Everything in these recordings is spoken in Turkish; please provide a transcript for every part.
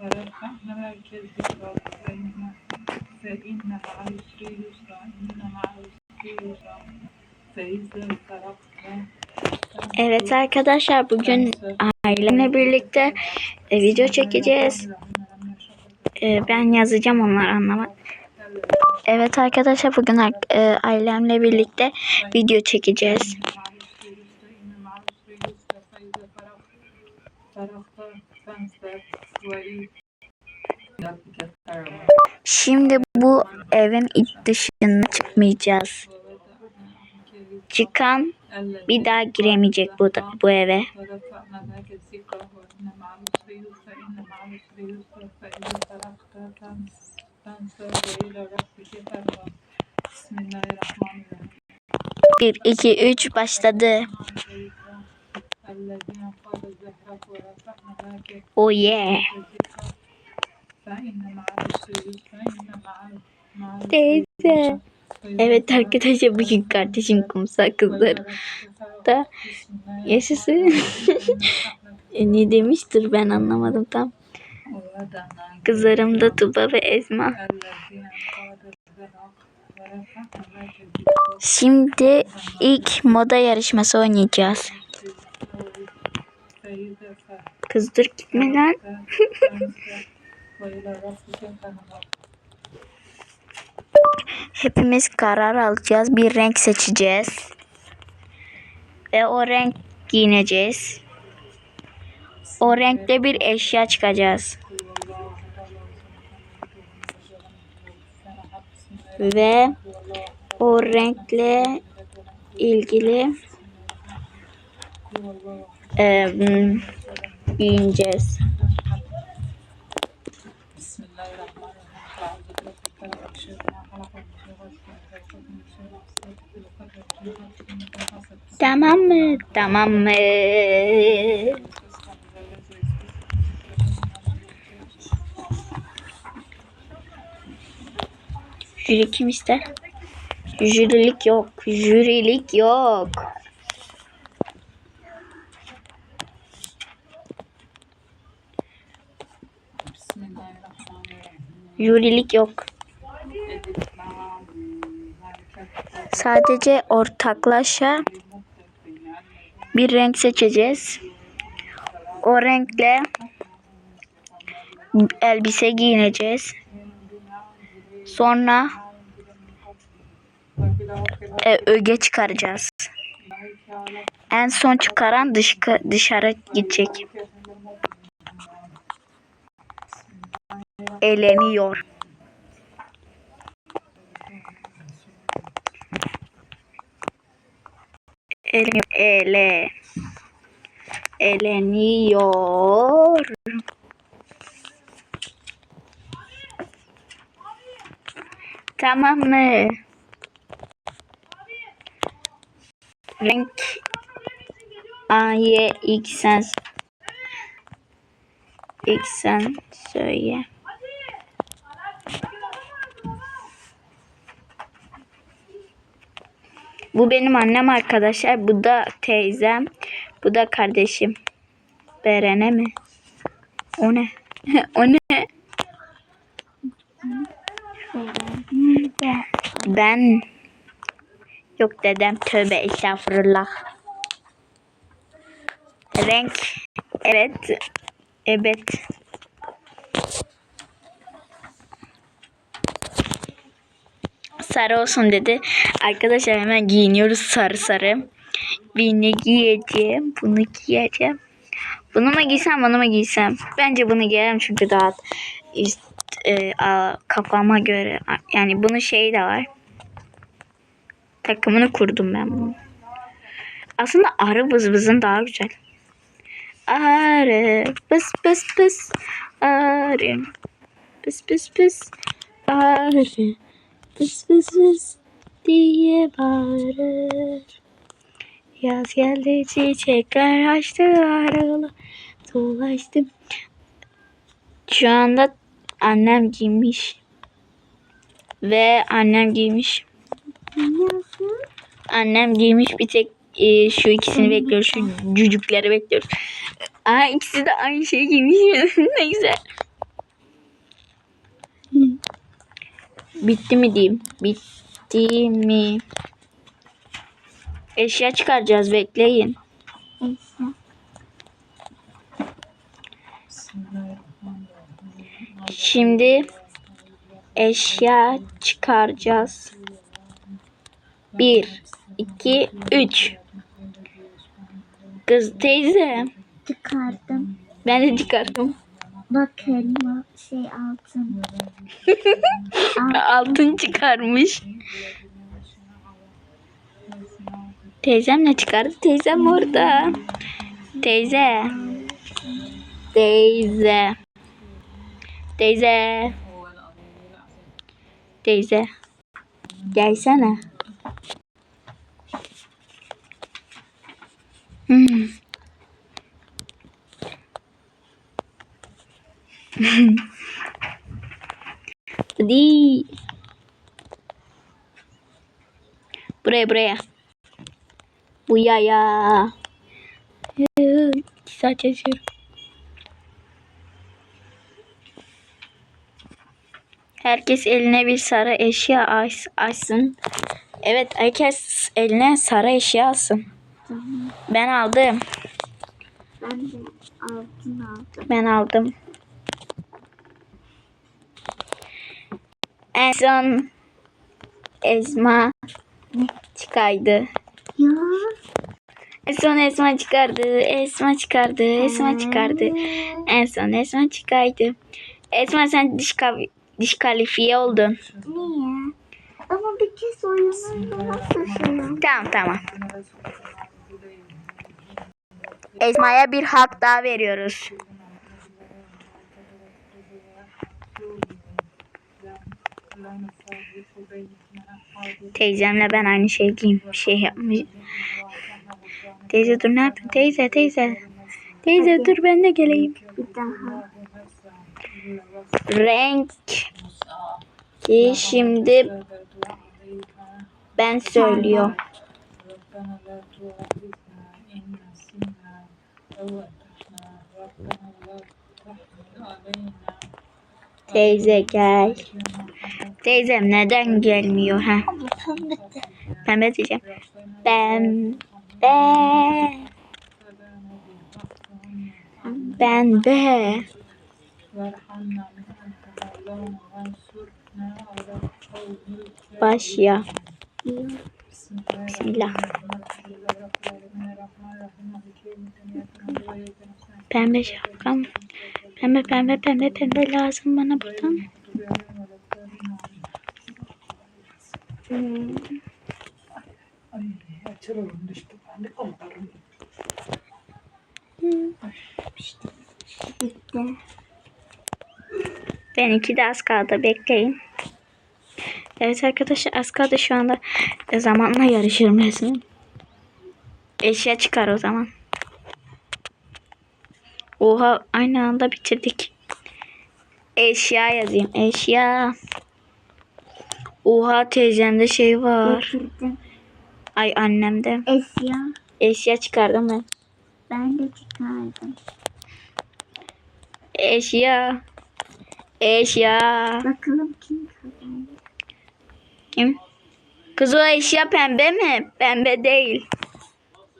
ورفعنا لك ذكرك فإن فإن مع العسر يسرا إن مع العسر يسرا فإذا فرغت Evet arkadaşlar bugün ailemle birlikte e, video çekeceğiz. E, ben yazacağım onlar anlamak. Evet arkadaşlar bugün ar- e, ailemle birlikte video çekeceğiz. Şimdi bu evin dışına çıkmayacağız. Çıkan bir daha giremeyecek bu da, bu eve. Bir, iki, üç başladı. Oh yeah. Teyze. Evet arkadaşlar bugün kardeşim kumsal kızlar da yaşasın. E, ne demiştir ben anlamadım tam. Kızlarım da Tuba ve Ezma. Şimdi ilk moda yarışması oynayacağız. Kız dur gitme. Hepimiz karar alacağız. Bir renk seçeceğiz. Ve o renk giyineceğiz. O renkte bir eşya çıkacağız. Ve o renkle ilgili m, giyineceğiz. Tamam mı? Tamam mı? Jüri kim ister? Jürilik yok. Jürilik yok. Jürilik yok. Sadece ortaklaşa bir renk seçeceğiz. O renkle elbise giyineceğiz. Sonra e, öge çıkaracağız. En son çıkaran dış, dışarı gidecek. Eleniyor. Ele, ele, eleniyor. Tamam mı? Renk A, Y, X sen X sen söyle. Bu benim annem arkadaşlar. Bu da teyzem. Bu da kardeşim. Berene mi? O ne? o ne? Ben yok dedem tövbe estağfurullah. Renk evet evet. Sarı olsun dedi. Arkadaşlar hemen giyiniyoruz sarı sarı. Ne giyeceğim? Bunu giyeceğim. Bunu mu giysem bunu mu giysem? Bence bunu giyerim çünkü daha işte, e, kafama göre yani bunun şeyi de var. Takımını kurdum ben bunu. Aslında arı vız vızın daha güzel. Arı pıs pıs pıs arı pıs pıs pıs arı pıs pıs pıs diye bağırır. Yaz geldi çiçekler açtı aralı dolaştım. Şu anda annem giymiş. Ve annem giymiş. Annem giymiş bir tek e, şu ikisini bekliyoruz. Şu cücükleri bekliyoruz. Aa ikisi de aynı şey giymiş. ne güzel. Bitti mi diyeyim? Bitti mi? Eşya çıkaracağız bekleyin. Şimdi eşya çıkaracağız. Bir, iki, üç. Kız teyze. Çıkardım. Ben de çıkardım. Bak elma şey altın. Altın çıkarmış. Teyzem ne çıkardı? Teyzem orada. Teyze. Teyze. Teyze. Teyze. Gelsene. Hmm. Hadi. Buraya buraya. Bu yaya. Saat çalışıyorum. Herkes eline bir sarı eşya aç- açsın. Evet herkes eline sarı eşya alsın. Ben aldım. Ben de altın aldım. Ben aldım. En son Esma çıkardı. Ya. En son Esma çıkardı. Esma çıkardı. Esma çıkardı. En son Esma çıkardı. Esma sen diskal diskalifiye oldun. Niye? Ama bir kez nasıl şey Tamam tamam. Esma'ya bir hak daha veriyoruz. Teyzemle ben aynı şey giyim. Şey yapmış. Teyze dur ne yapıyorsun? Teyze teyze. Teyze dur ben de geleyim. Daha. Renk ki şimdi ben söylüyorum. Teyze gel. Teyzem neden gelmiyor ha? Ben ne diyeceğim? Ben ben ben be. Başla. Bismillah. Pembe şapkam. Pembe pembe pembe pembe lazım bana buradan. Hmm. Ay açılım düştü. Ben de komutanım. Bitti. Benimki de az kaldı. Bekleyin. Evet arkadaşlar az kaldı şu anda. E, zamanla yarışırım resmen. Eşya çıkar o zaman. Oha aynı anda bitirdik. Eşya yazayım. Eşya. Oha teyzemde şey var. Getirdim. Ay annemde. Eşya. Eşya çıkardım ben. Ben de çıkardım. Eşya. Eşya. Bakalım kim kazandı. Kim? Kız o eşya pembe mi? Pembe değil.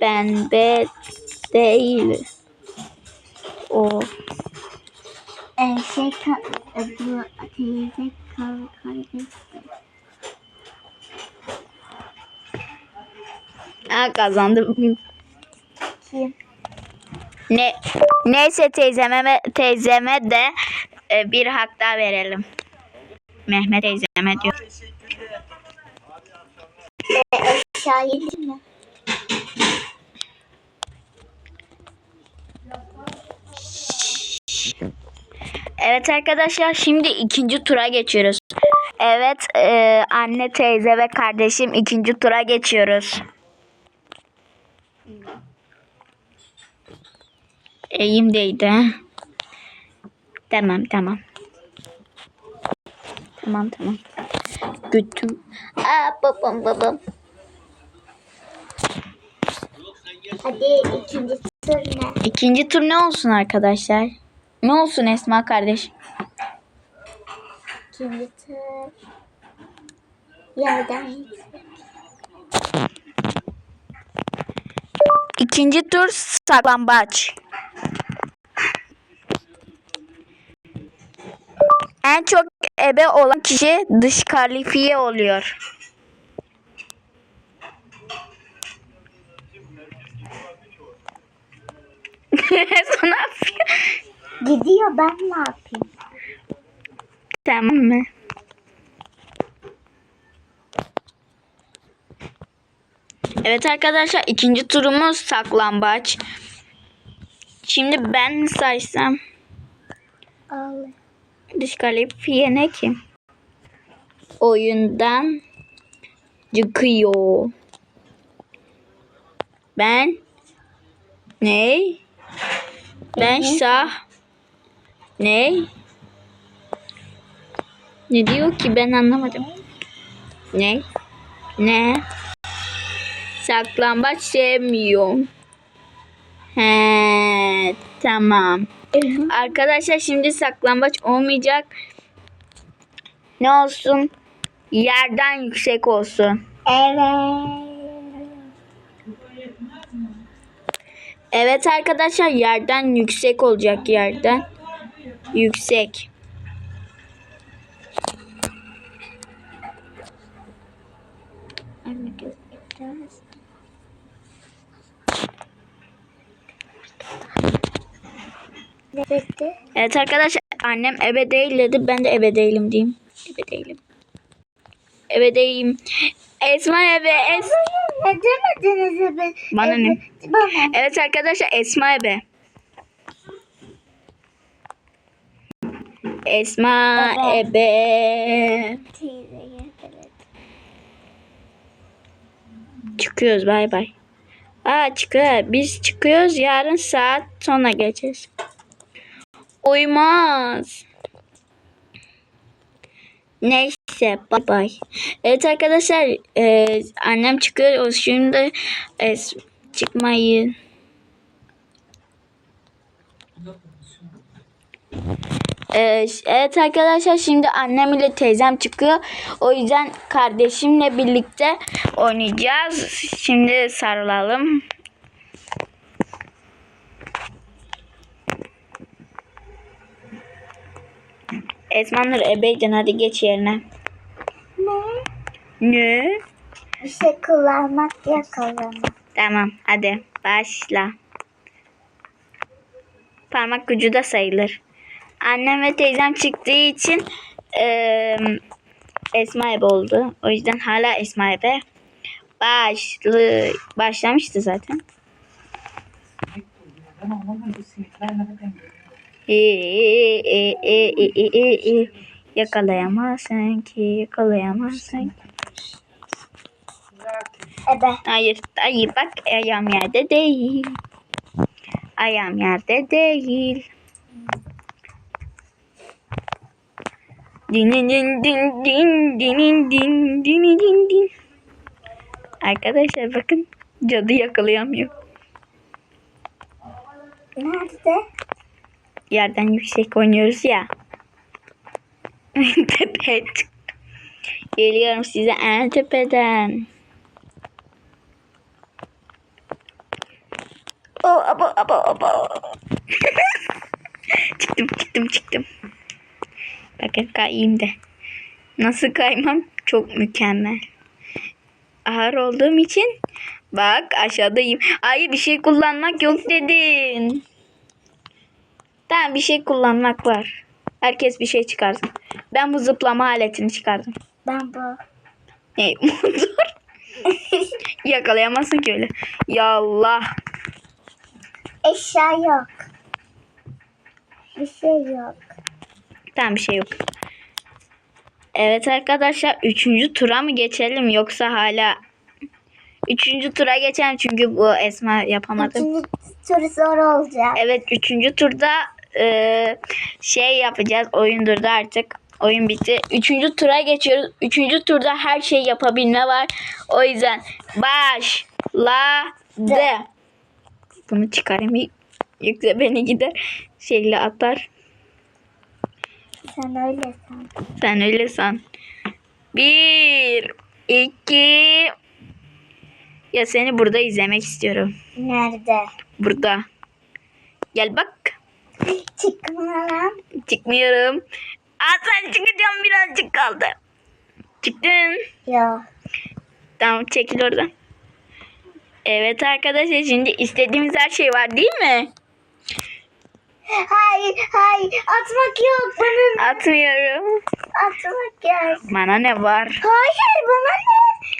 Pembe değil. O. Ka e, bu teyze kaybetti. Ha kazandım. Kim? Ne neyse teyzeme teyzeme de e, bir hak daha verelim. Mehmet teyzeme diyor. Evet arkadaşlar şimdi ikinci tura geçiyoruz. Evet e, anne teyze ve kardeşim ikinci tura geçiyoruz. Eğimdeydi. Tamam tamam. Tamam tamam. Götü. Aa babam babam. Hadi ikinci tur ne? İkinci tur ne olsun arkadaşlar? Ne olsun Esma kardeş? İkinci tur. Yerden İkinci tur saklambaç. En çok ebe olan kişi dış kalifiye oluyor. Sana Gidiyor ben ne yapayım? Tamam mı? Evet arkadaşlar ikinci turumuz saklambaç. Şimdi ben saysam Al. diskalifiye ne ki? Oyundan çıkıyor. Ben ne? Ben sağ ne? Ne diyor ki ben anlamadım. Ne? Ne? Saklambaç sevmiyorum. He, tamam. Arkadaşlar şimdi saklambaç olmayacak. Ne olsun? Yerden yüksek olsun. Evet. Evet arkadaşlar yerden yüksek olacak yerden. Yüksek. Anne bitti? Evet arkadaşlar annem eve değil dedi. Ben de eve değilim diyeyim. Eve değilim. Eve değilim. Esma eve. Es Ne demediniz be? Bana ne? Bana. evet arkadaşlar Esma eve. Esma Baba. ebe. Teyze getirdi. Çıkıyoruz bay bay. Aa çıkıyor. Biz çıkıyoruz yarın saat sonra geçeceğiz. Uymaz. Neyse bay bay. Evet arkadaşlar e, annem çıkıyor. O şimdi e, çıkmayın. Ee, evet arkadaşlar şimdi annem ile teyzem çıkıyor. O yüzden kardeşimle birlikte oynayacağız. Şimdi sarılalım. Esmanur ebeycan hadi geç yerine. Ne? Ne? Bir şey kullanmak zaman. Tamam hadi başla. Parmak ucu da sayılır. Annem ve teyzem çıktığı için eee Esma ebe oldu. O yüzden hala Esma ebe. Başlı, başlamıştı zaten. E, e, e, e, e, e, e, e. Yakalayamazsın ki, yakalayamazsın ki. Ebe. Hayır, hayır bak ayağım yerde değil. Ayağım yerde değil. Din din din din din din din din din din. Arkadaşlar bakın cadı yakalayamıyor. Nerede? Yerden yüksek oynuyoruz ya. Çıktım. Geliyorum size en tepeden. O abo abo abo. çıktım çıktım çıktım. Bakın kayayım da. Nasıl kaymam çok mükemmel. Ağır olduğum için bak aşağıdayım. Ay bir şey kullanmak yok dedin. Tamam bir şey kullanmak var. Herkes bir şey çıkarsın. Ben bu zıplama aletini çıkardım. Ben bu. Ne? Motor. Yakalayamazsın ki öyle. Ya Allah. Eşya yok. Bir şey yok. Tamam bir şey yok. Evet arkadaşlar üçüncü tura mı geçelim yoksa hala üçüncü tura geçelim çünkü bu Esma yapamadı. İkinci tur zor olacak. Evet üçüncü turda e, şey yapacağız oyun durdu artık. Oyun bitti. Üçüncü tura geçiyoruz. Üçüncü turda her şey yapabilme var. O yüzden başladı. Bunu çıkarayım. Yoksa beni gider şeyle atar. Sen öyle san. Sen öyle san. Bir, iki. Ya seni burada izlemek istiyorum. Nerede? Burada. Gel bak. Lan. Çıkmıyorum. Aa sen çıkacağım birazcık kaldı. Çıktın. Yok. Tamam çekil oradan. Evet arkadaşlar şimdi istediğimiz her şey var değil mi? Hayır hayır atmak yok bana Atmıyorum. atmak yok. Bana ne var? Hayır bana ne?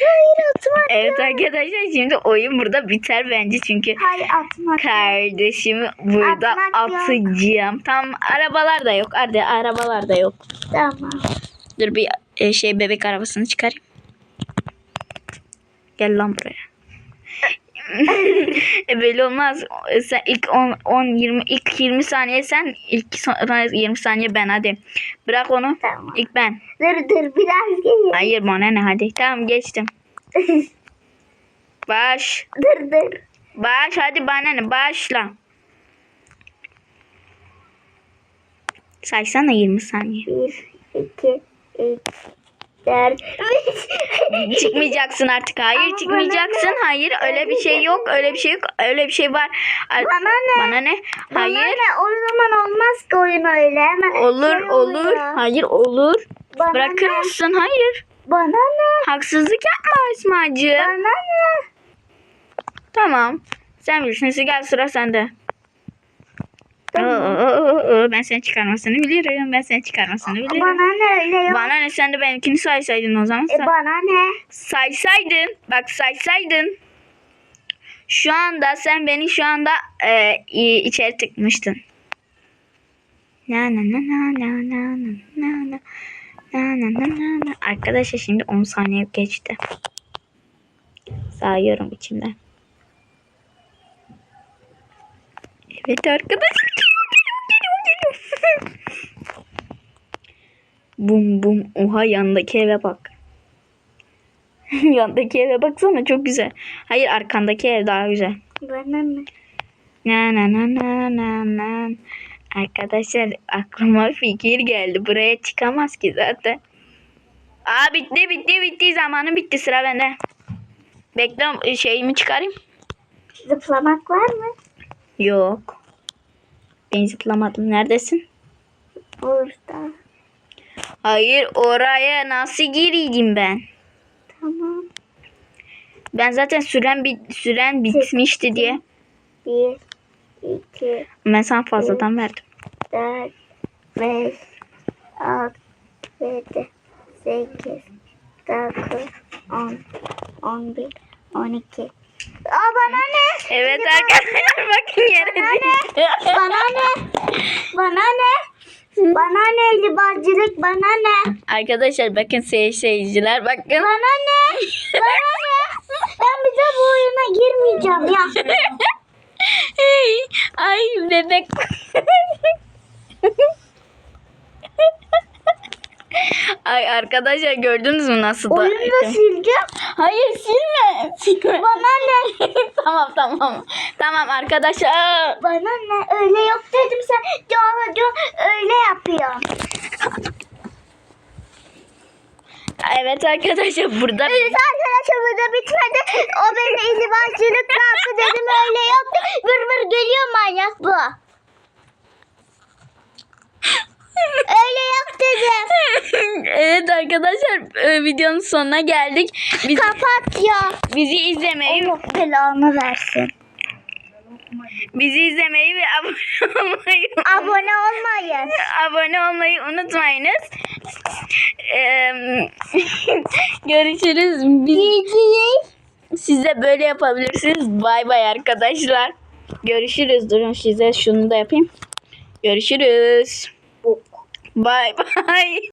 Hayır atmak Evet yok. arkadaşlar şimdi oyun burada biter bence çünkü Hayır atmak kardeşimi burada Atmak yok. atacağım. Tam arabalar da yok. Hadi arabalar da yok. Tamam. Dur bir e, şey bebek arabasını çıkarayım. Gel lan buraya. E, belli olmaz. E, sen ilk 10, 10 20 ilk 20 saniye sen ilk sonra 20 saniye ben hadi. Bırak onu. Tamam. İlk ben. Dur dur biraz gel. Hayır bana ne hadi. Tamam geçtim. Baş. Dur dur. Baş hadi bana ne başla. Saysana 20 saniye. 1 2 3 der. çıkmayacaksın artık. Hayır Ama çıkmayacaksın. Bana Hayır öyle bir şey yok. Öyle bir şey yok. Öyle bir şey var. Bana ne? Bana ne? Hayır. Bana ne? O zaman olmaz ki oyun öyle. Hemen olur olur. Hayır olur. Bana Bırakır ne? mısın? Hayır. Bana ne? Haksızlık yapma Esmacığım. Bana ne? Tamam. Sen bilirsin. Gel sıra sende. Tamam. Ben seni çıkarmasını bilirim. Ben seni çıkarmasını bilirim. Bana ne öyle yok. Bana ne sen de benimkini saysaydın o zaman. E bana ne? saysaydın bak saysaydın şu anda sen beni şu anda e, içeri tıkmıştın. Na na na na na na na na na na na na. Arkadaşlar şimdi 10 saniye geçti. Sayıyorum içimden. Evet arkadaşlar. Bum bum. Oha yandaki eve bak. Yandaki eve baksana çok güzel. Hayır arkandaki ev daha güzel. Bana? Na na na na na na. Arkadaşlar aklıma fikir geldi. Buraya çıkamaz ki zaten. Aa bitti bitti bitti. Zamanı bitti sıra bende. Bekle şeyimi çıkarayım. Zıplamak var mı? Yok. Ben zıplamadım. Neredesin? Burada. Hayır oraya nasıl gireydim ben? Tamam. Ben zaten süren bit süren bitmişti diye. Bir, iki, Ben sana fazladan verdim. dört, beş, altı, yedi, sekiz, dokuz, on, on bir, on iki. Aa bana ne? Evet arkadaşlar bakın yere düştü. Bana ne? Bana ne? Bana ne? Libacılık bana ne? Arkadaşlar bakın seyir seyirciler bakın. Bana ne? Bana ne? Ben bir de bu oyuna girmeyeceğim ya. Hey, Ay bebek. Ay arkadaşlar gördünüz mü nasıl da? Oyunu da sileceğim. Hayır silme. Silme. Bana ne? tamam tamam. Tamam arkadaşlar. Bana ne? Öyle yok dedim sen. Canlı can öyle yapıyorsun. Evet arkadaşlar burada Evet arkadaşlar bu da bitmedi. O beni ilibacılık yaptı dedim öyle yoktu. Vır vır geliyor manyak bu. Öyle yok dedim. evet arkadaşlar e, videonun sonuna geldik. Bizi, Kapat ya. bizi izlemeyi Allah belanı versin. bizi izlemeyi ve abone olmayı Abone olmayın. abone olmayı unutmayınız. Görüşürüz. Biz, siz de böyle yapabilirsiniz. Bay bay arkadaşlar. Görüşürüz. Durun size şunu da yapayım. Görüşürüz. Bye bye.